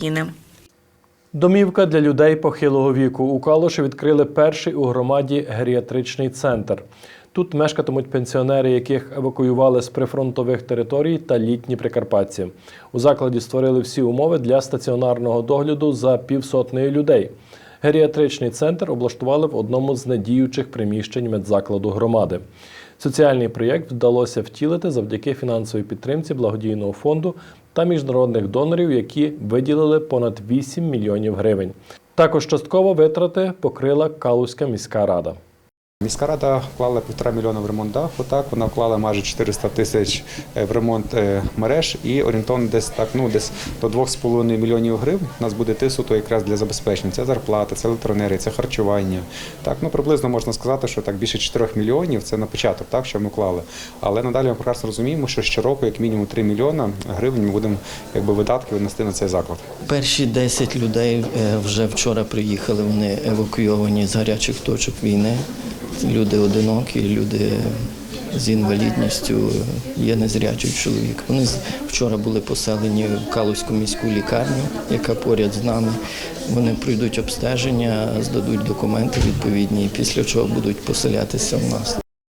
України. Домівка для людей похилого віку. У Калуші відкрили перший у громаді геріатричний центр. Тут мешкатимуть пенсіонери, яких евакуювали з прифронтових територій та літні прикарпатці. У закладі створили всі умови для стаціонарного догляду за півсотнею людей. Геріатричний центр облаштували в одному з недіючих приміщень медзакладу громади. Соціальний проєкт вдалося втілити завдяки фінансовій підтримці благодійного фонду та міжнародних донорів, які виділили понад 8 мільйонів гривень. Також частково витрати покрила Калузька міська рада. Міська рада вклала півтора мільйона в ремонт даху. Так вона вклала майже 400 тисяч е, в ремонт е, мереж і орієнтовно десь так, ну десь до 2,5 мільйонів гривень у нас буде тисуту якраз для забезпечення. Це зарплата, це електроенергія, це харчування. Так, ну приблизно можна сказати, що так більше 4 мільйонів це на початок, так що ми вклали. Але надалі ми прекрасно розуміємо, що щороку, як мінімум 3 мільйона гривень, ми будемо якби видатки винести на цей заклад. Перші 10 людей е, вже вчора приїхали. Вони евакуйовані з гарячих точок війни. Люди одинокі, люди з інвалідністю, є незрячий чоловік. Вони вчора були поселені в Калузьку міську лікарню, яка поряд з нами. Вони пройдуть обстеження, здадуть документи відповідні, після чого будуть поселятися в нас.